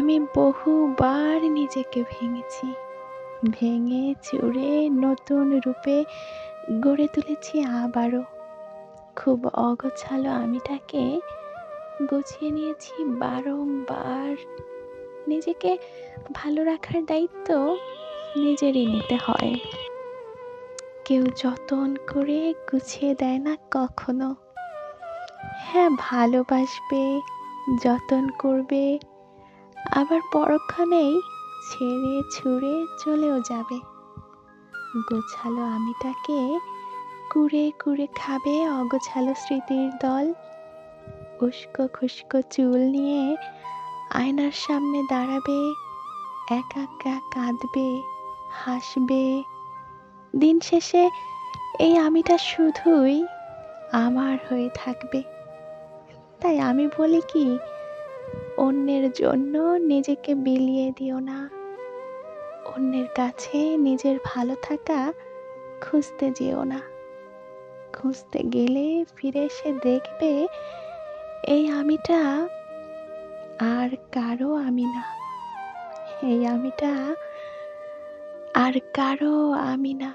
আমি বহুবার নিজেকে ভেঙেছি। ভেঙে চুরে নতুন রূপে গড়ে তুলেছি আবারও। খুব অগোছালো আমিটাকে গুছিয়ে নিয়েছি বারংবার। নিজেকে ভালো রাখার দায়িত্ব নিজেরই নিতে হয়। কেউ যতন করে গুছিয়ে দেয় না কখনো। হ্যাঁ ভালোবাসবে, যতন করবে আবার পরক্ষণেই ছেড়ে ছুঁড়ে চলেও যাবে। গোছালো আমিটাকে কুড়ে কুড়ে খাবে অগোছালো স্মৃতির দল। উস্কো খুস্কো চুল নিয়ে আয়নার সামনে দাঁড়াবে, একা একা কাঁদবে, হাসবে। দিন শেষে এই আমিটা শুধুই আমার হয়ে থাকবে। তাই আমি বলি কি অন্যের জন্য নিজেকে বিলিয়ে দিও না। অন্যের কাছে নিজের ভালো থাকা খুঁজতে যেও না। খুঁজতে গেলে ফিরে এসে দেখবে এই আমিটা আর কারও আমি না। এই আমিটা আর কারও আমি না।